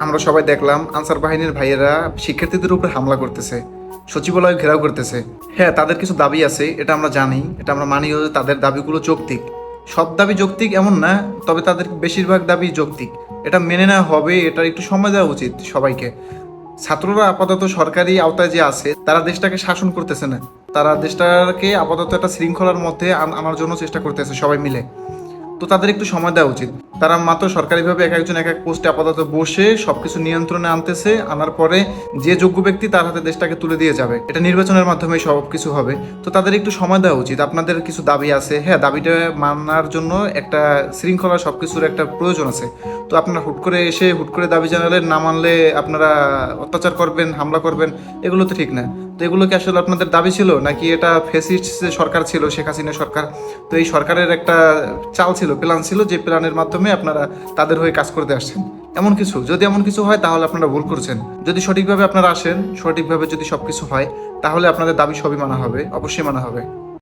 আমরা সবাই দেখলাম আনসার বাহিনীর ভাইয়েরা শিক্ষার্থীদের উপরে হামলা করতেছে, সচিবালয় ঘেরাও করতেছে। হ্যাঁ তাদের কিছু দাবি আছে, এটা আমরা জানি, এটা আমরা মানি যে তাদের দাবিগুলো যৌক্তিক। সব দাবি যৌক্তিক এমন না, তবে তাদের বেশিরভাগ দাবি যৌক্তিক। এটা মেনে নেওয়া হবে এটার একটু সময় দেওয়া উচিত সবাইকে। ছাত্ররা আপাতত সরকারি আওতায় যে আছে, তারা দেশটাকে শাসন করতেছে না। তারা দেশটাকে আপাতত একটা শৃঙ্খলার মধ্যে আন- আনার জন্য চেষ্টা করতেছে সবাই মিলে। তো তাদের একটু সময় দেওয়া উচিত। তারা মাত্র সরকারিভাবে এক একজন এক এক পোস্টে আপাতত বসে সবকিছু নিয়ন্ত্রণে আনতেছে, আনার পরে যে যোগ্য ব্যক্তি তার হাতে দেশটাকে তুলে দিয়ে যাবে। এটা নির্বাচনের মাধ্যমে সব কিছু হবে। তো তাদের একটু সময় দেওয়া উচিত। আপনাদের কিছু দাবি আছে। হ্যাঁ দাবিটা মানার জন্য একটা শৃঙ্খলা সব কিছুর একটা প্রয়োজন আছে। তো আপনারা হুট করে এসে হুট করে দাবি জানালেন না মানলে আপনারা অত্যাচার করবেন, হামলা করবেন, এগুলো তো ঠিক না। তো এগুলো কি আসলে আপনাদের দাবি ছিল? নাকি এটা ফেসিস্ট সরকার ছিল, শেখ হাসিনা সরকার? তো এই সরকারের একটা চাল ছিল, প্ল্যান ছিল যে প্ল্যানের মাধ্যমে আপনারা তাদের হয়ে কাজ করতে আসছেন। এমন কিছু, যদি এমন কিছু হয় তাহলে আপনারা ভুল করছেন। যদি সঠিকভাবে আপনারা আসেন, সঠিকভাবে যদি সব কিছু হয়, তাহলে আপনাদের দাবি সবই মানা হবে, অবশ্যই মানা হবে।